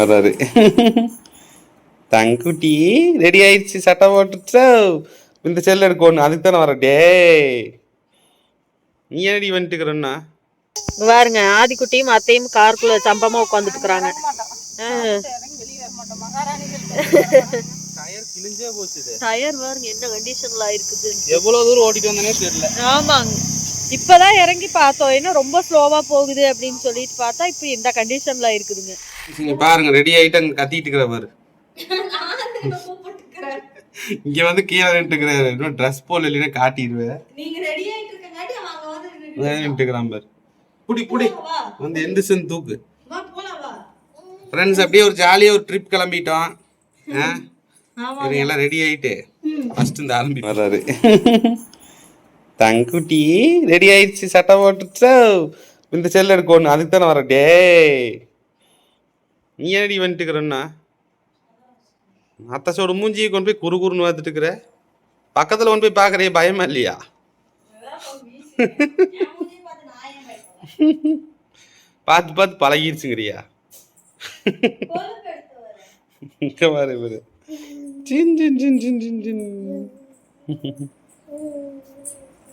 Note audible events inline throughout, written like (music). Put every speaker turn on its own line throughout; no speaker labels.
வர்றாரு தங்குட்டி ரெடி ஆயிடுச்சு சட்டை போட்டுச்சோ இந்த செல் எடுக்கணும் அதுக்கு தானே வர டேய். நீ ஏடி வந்துட்டுக்கிறன்னா
பாருங்க ஆதிக்குட்டியும் அத்தையும் காருக்குள்ள சம்பமா உட்காந்துட்டு இருக்கிறாங்க
டயர் கிழிஞ்சே போச்சு
டயர் பாருங்க என்ன கண்டிஷன்ல இருக்குது
எவ்வளவு தூரம் ஓட்டிட்டு வந்தனே தெரியல.
ஆமாங்க. இப்பதான் இறங்கி பார்த்தோம். என்ன ரொம்ப ஸ்லோவா போகுது அப்படின்னு சொல்லிட்டு பார்த்தா இப்ப இந்த கண்டிஷன்ல இருக்குதுங்க.
இங்க பாருங்க ரெடி ஆயிட்டு அங்க கத்திட்டு இருக்கிற பாரு. இங்க வந்து கீழே நின்றுக்கிறாரு இன்னும் ட்ரெஸ் போல இல்லைன்னா காட்டிடுவேன். நின்றுக்கிறான் பாரு. புடி புடி. வந்து எந்திரிச்சுன்னு தூக்கு. ஃப்ரெண்ட்ஸ் அப்படியே ஒரு ஜாலியாக ஒரு ட்ரிப் கிளம்பிட்டோம். ஆ? இவங்க எல்லாம் ரெடி ஆயிட்டு ஃபர்ஸ்ட் இந்த ஆரம்பி வர்றாரு தங்குட்டி ரெடி ஆயிடுச்சு சட்டை போட்டுச்சா. இந்த செல் எடுக்கணும் அதுக்கு தானே வர டேய். நீ என்னடி வந்துட்டுக்கிறன்னா அத்தசோட மூஞ்சியை கொண்டு போய் குறு குறுன்னு பார்த்துட்டு இருக்கிற? பக்கத்தில் கொண்டு போய் பார்க்குறே பயமா இல்லையா? பார்த்து பார்த்து பழகிடுச்சுங்கிறியா இந்த மாதிரி சின் சின் சின் சின் சின் சின்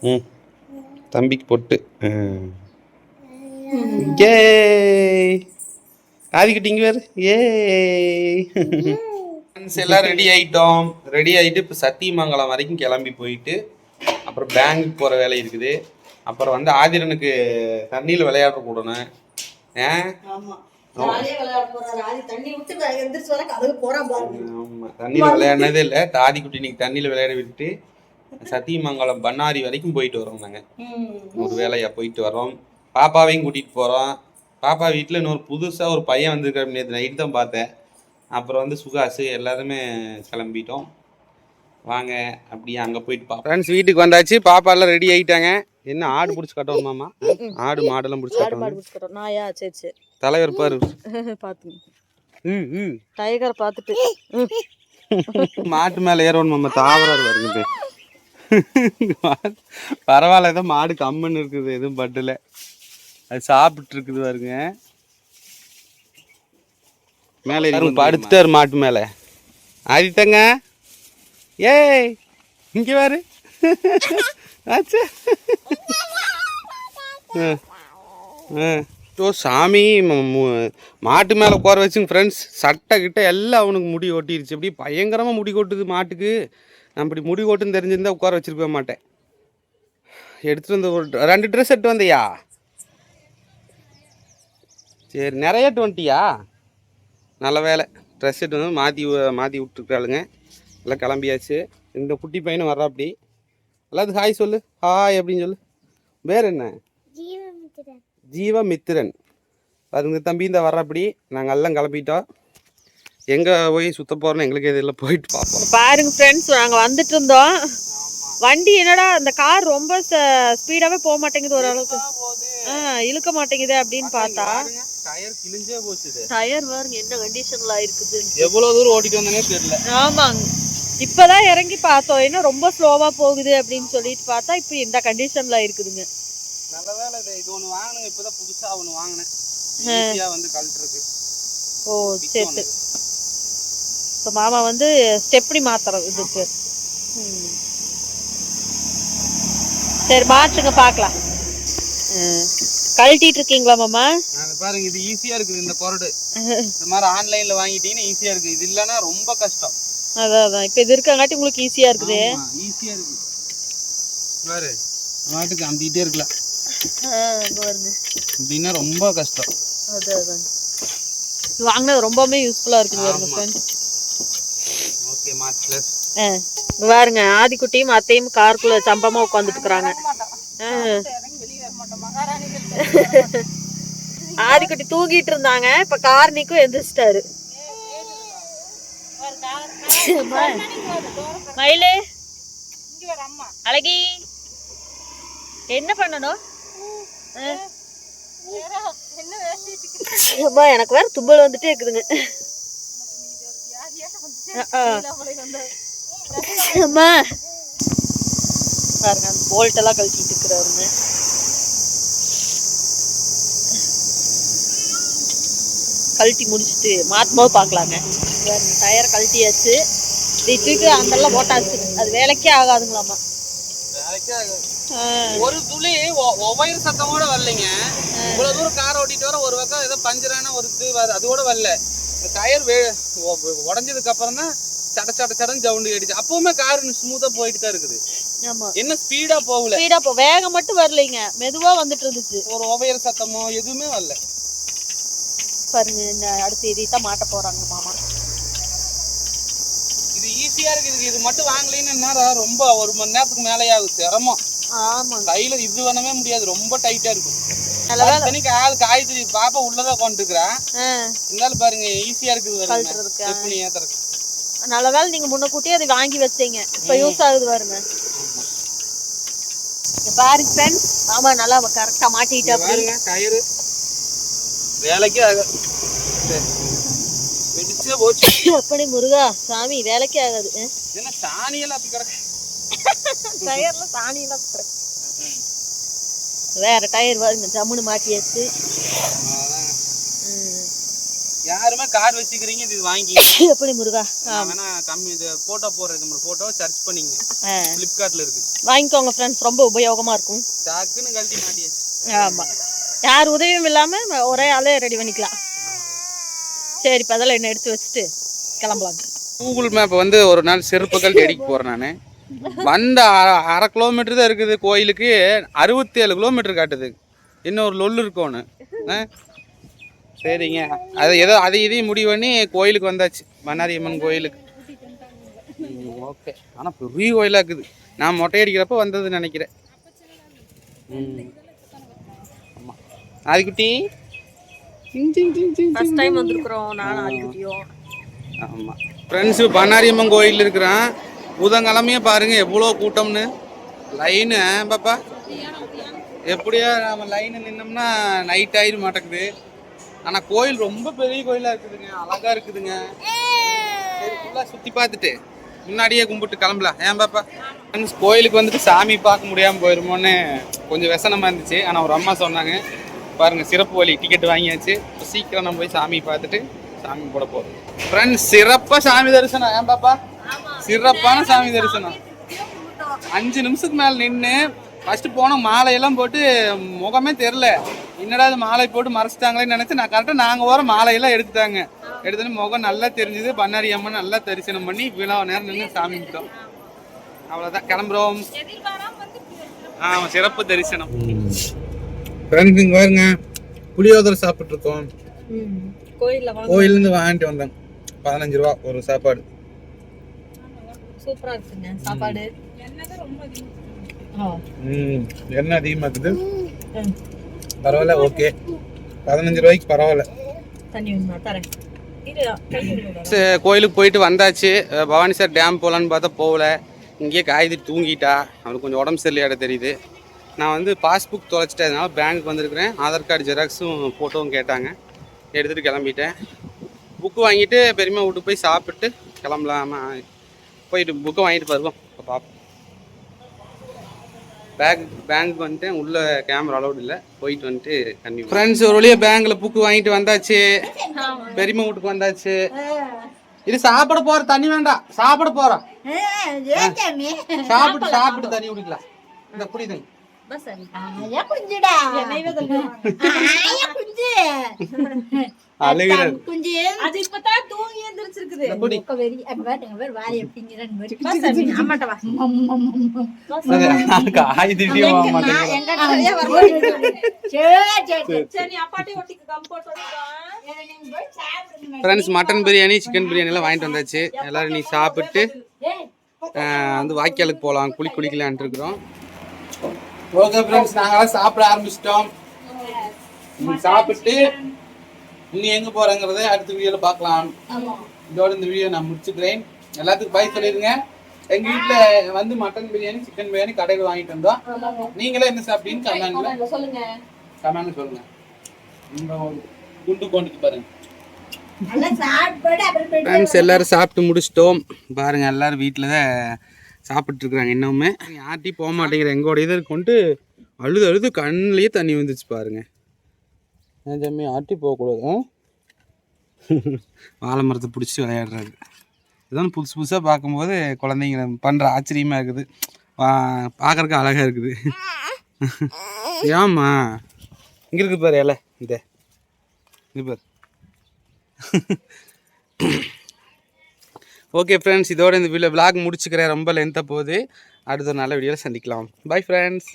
ம். தம்பிக்கு பொட்டு. ஏய். ஆதிக்கிட்ட இங்க வேறு. ஏய். ஃப்ரெண்ட்ஸ் எல்லாம் ரெடி ஆயிட்டோம். ரெடி ஆயிட்டு இப்போ சத்தியமங்கலம் வரைக்கும் கிளம்பி போயிட்டு அப்புறம் பேங்க் போகிற வேலை இருக்குது. அப்புறம் வந்து ஆதிரனுக்கு தண்ணியில் விளையாட கூடணும் ஏன்
ஆமா. ஜாலியா விளையாட போறாரு. ஆதி தண்ணி விட்டு எந்திரிச்சு வர கதவு போறான் பாருங்க
ஆமா. தண்ணியில் விளையாடினதே இல்லை. தாதிக்குட்டி இன்னைக்கு தண்ணியில் விளையாட விட்டு சத்தியமங்கலம் பண்ணாரி வரைக்கும் போயிட்டு வரோம் நாங்கள் ஒரு வேலையா போயிட்டு வரோம். பாப்பாவையும் கூட்டிட்டு போறோம். பாப்பா வீட்டில் இன்னொரு புதுசா ஒரு பையன் வந்திருக்காரு. நேற்று நைட் தான் பார்த்தேன். அப்புறம் வந்து சுகாசு எல்லாருமே கிளம்பிட்டோம். வாங்க அப்படியே அங்கே போயிட்டு பார்ப்போம் ஃப்ரெண்ட்ஸ் வீட்டுக்கு வந்தாச்சு. பாப்பா எல்லாம் ரெடி ஆயிட்டாங்க. என்ன ஆடு பிடிச்சி கட்டணுமாமா ஆடு மாடெல்லாம் பிடிச்சி கட்டணும்.
நாயா சரி சரி
தலைவர் பாரு. (laughs)
பாத்துங்க
ம், ம்.
டைகர் பார்த்துட்டு.
மாட்டு மேலே ஏறணும் நம்ம தாவராரு வருங்க பரவாயில்ல ஏதோ மாடு கம்முன்னு இருக்குது எதுவும் பட்டல. அது சாப்பிட்டு இருக்குது பாருங்க. மேலே படுத்துட்டாரு மாட்டு மேலே. ஆதித்தங்க. ஏய் இங்க பாரு. ஆச்சா. ஓ சாமி மாட்டு மேலே உட்கார வச்சுங்க ஃப்ரெண்ட்ஸ் சட்டை கிட்ட எல்லாம் அவனுக்கு முடி ஒட்டிருச்சு. அப்படியே பயங்கரமாக முடி கொட்டுது மாட்டுக்கு. நான் இப்படி முடி கொட்டுன்னு தெரிஞ்சிருந்தா உட்கார வச்சிருக்க மாட்டேன். எடுத்துட்டு வந்து ஒரு ரெண்டு ட்ரெஸ் எடுத்து வந்தியா? சரி நிறைய எடுத்து வந்துட்டியா? நல்ல வேலை. ட்ரெஸ் எடுத்து வந்து மாற்றி மாற்றி விட்டுருக்காளுங்க. எல்லாம் கிளம்பியாச்சு. இந்த குட்டி பையனும் வர்றா அப்படி. எல்லாத்துக்கும் ஹாய் சொல்லு. ஹாய் அப்படின்னு சொல்லு. வேறு என்ன? ஜீவமித்திரன். பாருங்க தம்பி இந்த வர்றப்படி நாங்கள் எல்லாம் கிளம்பிட்டோம். எங்கே போய் சுத்த போகிறோன்னு எங்களுக்கு இதில் போயிட்டு பார்ப்போம்
பாருங்க ஃப்ரெண்ட்ஸ் நாங்க வந்துட்டு இருந்தோம் வண்டி என்னடா அந்த கார் ரொம்ப ஸ்பீடாவே போக மாட்டேங்குது ஓரளவுக்கு ஆ இழுக்க மாட்டேங்குது அப்படின்னு பார்த்தா.
டயர் கிழிஞ்சே போச்சு
டயர் பாருங்க என்ன கண்டிஷன்ல இருக்குது
எவ்வளோ தூரம் ஓட்டிட்டு வந்தனே தெரியல.
ஆமாங்க. இப்பதான் இறங்கி பார்த்தோம். என்ன ரொம்ப ஸ்லோவா போகுது அப்படின்னு சொல்லிட்டு பார்த்தா இப்போ இந்த கண்டிஷன்ல இருக்குதுங்க.
நல்ல வேலை இது. இது ஒன்று வாங்கினேன் இப்போ தான் புதுசாக ஒன்று வாங்கினேன் ஈஸியாக வந்து கழட்டுருக்கு
ஓ சரி சரி இப்போ மாமா வந்து ஸ்டெப்னி மாத்துறோம் இதுக்கு. ம். சரி மாற்றுங்க பார்க்கலாம். கழட்டிட்டு இருக்கீங்களா மாமா?
நான் பாருங்க இது ஈஸியாக இருக்குது இந்த கொரடு இந்த மாதிரி ஆன்லைனில் வாங்கிட்டீங்கன்னா ஈஸியாக இருக்குது. இது இல்லைன்னா ரொம்ப கஷ்டம்.
அதான் அதான். இப்போ இது இருக்கங்காட்டி உங்களுக்கு ஈஸியா இருக்குது.
ஈஸியாக இருக்குது. பாரு மாட்டுக்கு அம்பிக்கிட்டே இருக்கலாம். அப்படின்னா ரொம்ப கஷ்டம்.
அதான் அதான். வாங்கினது ரொம்பவுமே யூஸ்ஃபுல்லா இருக்குது பாருங்க. ஃப்ரெண்ட்ஸ்
ஓகே மாட்லஸ்
ஆ இங்க பாருங்க ஆதிக்குட்டியும் அத்தையும் காருக்குள்ள சம்பமா உட்காந்துட்டு இருக்கிறாங்க. ஆதிக்குட்டி தூங்கிட்டு இருந்தாங்க இப்ப கார் நிக்கும் எந்திரிச்சிட்டாரு. மயிலு அழகி என்ன பண்ணணும்? எனக்கு வேற தும்பல் வந்துட்டே இருக்குதுங்க. அம்மா பாருங்க அந்த போல்ட் எல்லாம் கழட்டிட்டு இருக்கிறாருங்க கழட்டி முடிச்சுட்டு மாற்றும் போது பார்க்கலாங்க. டயர் கழட்டியாச்சு. தீட்டுக்கு அந்தெல்லாம் போட்டாச்சு. அது வேலைக்கே ஆகாதுங்களாமா. ஆ,
ஒரு துளி ஒவ்வொரு சத்தமோட வரலைங்க. இவ்வளவு தூரம் கார் ஓட்டிட்டு வர ஒரு பக்கம் ஏதோ பஞ்சரான ஒரு இது வருது அது வரல டயர் உடஞ்சதுக்கு அப்புறம் தான் சட சட சடன்னு சவுண்டு கேட்டுச்சு. அப்பவுமே கார் ஸ்மூத்தா போயிட்டு தான் இருக்குது. என்ன ஸ்பீடா போகல.
ஸ்பீடா போ வேகம் மட்டும் வரலைங்க. மெதுவா வந்துட்டு இருந்துச்சு.
ஒரு ஒவையர் சத்தமோ எதுவுமே வரல.
பாருங்க இந்த அடுத்து இதைத்தான் மாட்ட போறாங்க மாமா.
இது ஈஸியா இருக்கு இதுக்கு இது மட்டும் வாங்கலைன்னு ரொம்ப ஒரு மணி நேரத்துக்கு மேலே ஆகும் சிரமம். கையில இது பண்ணவே முடியாது ரொம்ப டைட்டா இருக்கும் காய்கறி பாப்பா உள்ளதான் கொண்டுருக்குறேன் இருந்தாலும் பாருங்க ஈஸியா இருக்குது ஏத்துறதுக்கு
நல்ல வேலை நீங்க முன்னக்கூட்டியே அதை வாங்கி வச்சீங்க இப்ப யூஸ் ஆகுது பாருங்க. பாருங்க ஃப்ரெண்ட்ஸ் ஆமா நல்லா கரெக்டா மாட்டிட்டா
பாருங்க கயிறு. வேலைக்கு வெடிச்சே போச்சு.
அப்படி முருகா சாமி வேலைக்கே ஆகாது?
என்ன சாணியெல்லாம் அப்படி கிடக்கு?
டயர்ல சாணியெல்லாம். வேற டயர் பாருங்க ஜம்முன்னு மாட்டியாச்சு.
யாருமே கார் வச்சுக்கிறீங்க இது வாங்கி. (laughs)
எப்படி முருகா?
நான் வேணா கம்மி இது போட்டோ போடுறதுக்கு போட்டோ சர்ச் பண்ணிங்க.
ஆ.
பிளிப்கார்ட்ல இருக்கு.
வாங்கிக்கோங்க ஃப்ரெண்ட்ஸ் ரொம்ப உபயோகமா இருக்கும்.
டக்குன்னு கழட்டி மாட்டியாச்சு.
ஆமா. யார் உதவியும் இல்லாம ஒரே ஆளே ரெடி பண்ணிக்கலாம். சரி இப்ப அதெல்லாம் என்ன எடுத்து வச்சுட்டு கிளம்பலாங்க
கூகுள் மேப் வந்து ஒரு நாள் செருப்புகள் தேடிக்கு போகிறேன் நான். வந்த அ- அரை கிலோமீட்டர் தான் இருக்குது கோயிலுக்கு. அறுபத்தி ஏழு கிலோமீட்டர் காட்டுது. இன்னும் ஒரு லொல்லு இருக்கோன்னு ஆ? சரிங்க. அது ஏதோ அதை இதையும் முடிவு பண்ணி கோயிலுக்கு வந்தாச்சு. மன்னாரியம்மன் கோயிலுக்கு. ஓகே. ஆனால் பெரிய கோயிலாக இருக்குது. நான் மொட்டை அடிக்கிறப்ப வந்ததுன்னு நினைக்கிறேன். ம். ஆமாம் ஆதிக்குட்டி? ஆமாம் ஃப்ரெண்ட்ஸு பண்ணாரியம்மன் கோயில் இருக்கிறான். புதன்கிழமையே பாருங்க எவ்வளோ கூட்டம்னு. லைனு பாப்பா. எப்படியா நம்ம லைனு நின்னோம்னா நைட் ஆயிட மாட்டேங்குது. ஆனால் கோயில் ரொம்ப பெரிய கோயிலாக இருக்குதுங்க. அழகா இருக்குதுங்க. சரி ஃபுல்லாக சுற்றி பார்த்துட்டு முன்னாடியே கும்பிட்டு கிளம்பலாம். ஏன் பாப்பா? ஃப்ரெண்ட்ஸ் கோயிலுக்கு வந்துட்டு சாமி பார்க்க முடியாமல் போயிருமோன்னு கொஞ்சம் விசனமாக இருந்துச்சு. ஆனால் ஒரு அம்மா சொன்னாங்க பாருங்க சிறப்பு வழி டிக்கெட் வாங்கியாச்சு. சீக்கிரம் நம்ம போய் சாமி பார்த்துட்டு சாமி போட போகிறோம் ஃப்ரெண்ட்ஸ் சிறப்பாக சாமி தரிசனம். ஏன் பாப்பா? சிறப்பான சாமி தரிசனம். அஞ்சு நிமிஷத்துக்கு மேல நின்று ஃபர்ஸ்ட் போனோம் மாலையெல்லாம் போட்டு முகமே தெரில என்னடா இது மாலை போட்டு மறைச்சிட்டாங்களேன்னு நினைச்சு நான் கரெக்டாக நாங்கள் வர மாலையெல்லாம் எடுத்துட்டாங்க. எடுத்துட்டு முகம் நல்லா தெரிஞ்சுது பண்ணாரி அம்மன் நல்லா தரிசனம் பண்ணி இவ்வளோ நேரம் நின்று சாமி கும்பிட்டோம். அவ்வளோதான் கிளம்புறோம். ஆமாம் சிறப்பு தரிசனம். ஃப்ரெண்ட்ஸ் இங்கே பாருங்க புளியோதரை சாப்பிட்ருக்கோம் கோயிலேருந்து வாங்கிட்டு வந்தேன் பதினஞ்சு ரூபா ஒரு சாப்பாடு.
சூப்பரா இருக்குங்க. சாப்பாடு? ஆ.
ம் எண்ணெய் அதிகமாக இருக்குது. பரவாயில்ல ஓகே. பதினஞ்சு ரூபாய்க்கு பரவாயில்ல. கோயிலுக்கு போயிட்டு வந்தாச்சு. பவானி சார் டேம் போகலான்னு பார்த்தா போகல. இங்கேயே காய்கறி தூங்கிட்டா. அவனுக்கு கொஞ்சம் உடம்பு சரியில்லையாட தெரியுது. நான் வந்து பாஸ்புக் தொலைச்சிட்டேன். அதனால பேங்க் வந்திருக்கிறேன். ஆதார் கார்டு ஜெராக்ஸும் ஃபோட்டோவும் கேட்டாங்க. எடுத்துகிட்டு கிளம்பிட்டேன். புக்கு வாங்கிட்டு பெரியம்மா வீட்டுக்கு போய் சாப்பிட்டு கிளம்பலாமா? போயிட்டு புக்கை வாங்கிட்டு வருவோம் இப்போ பார்ப்போம் பேங்க் பேங்க் வந்துட்டு உள்ள கேமரா அலௌட் இல்லை. போயிட்டு வந்துட்டு கண்ணி ஃப்ரெண்ட்ஸ் ஒரு வழியாக பேங்க்கில் புக்கு வாங்கிட்டு வந்தாச்சு. பெரியம்மா வீட்டுக்கு வந்தாச்சு. இது சாப்பிட போற தண்ணி வேண்டாம். சாப்பிட போறோம். சாப்பிட்டு சாப்பிட்டு தண்ணி குடிக்கலாம். இந்த
பஸ் சாமி.
என்னையவே
அழுகிறது
அது இப்பதான் தூங்கி எந்திரிச்சிருக்குது.
Friends mutton biryani chicken biryani எல்லாம் வாங்கிட்டு வந்தாச்சு. எல்லாரும் நீ சாப்பிட்டு வந்து வாய்க்காலுக்கு போகலாம் குளி குளிக்கலான்ட்டு இருக்கிறோம். ஓகே ஃப்ரெண்ட்ஸ் நாங்களாம் சாப்பிட ஆரம்பிச்சிட்டோம். நீ சாப்பிட்டு நீ எங்க போறங்கிறத அடுத்த வீடியோல பார்க்கலாம். இதோட இந்த வீடியோ நான் முடிச்சுக்கிறேன். எல்லாத்துக்கும் பாய் சொல்லிருங்க. எங்க வீட்ல வந்து மட்டன் பிரியாணி சிக்கன் பிரியாணி கடையில் வாங்கிட்டு வந்தோம். நீங்களே என்ன சாப்பிட்டீங்கன்னு கமெண்ட்ல
சொல்லுங்க.
கமெண்ட் சொல்லுங்க. குண்டு கொண்டுட்டு பாருங்க. ஃப்ரெண்ட்ஸ் எல்லாரும் சாப்பிட்டு முடிச்சிட்டோம். பாருங்க எல்லாரும் வீட்டில் தான் சாப்பிட்டு இருக்கிறாங்க இன்னுமே. யார்ட்டையும் போக மாட்டேங்கிற எங்களோட இதை கொண்டு அழுது அழுது கண்ணுலயே தண்ணி வந்துச்சு பாருங்க. ஏன் ஆட்டி போகக்கூடாது வாழை மரத்தை பிடிச்சி விளையாடுறாரு இதான் புதுசு புதுசாக பார்க்கும்போது குழந்தைங்க பண்ணுற ஆச்சரியமாக இருக்குது. பார்க்குறக்கு அழகாக இருக்குது. ஏம்மா? இங்கே இருக்கு பாரு இலை. இந்த இது பாரு. ஓகே ஃப்ரெண்ட்ஸ் இதோட இந்த வீடியோ விளாக் முடிச்சுக்கிறேன். ரொம்ப லென்த்தாக போகுது. அடுத்த நல்ல வீடியோவில் சந்திக்கலாம். Bye friends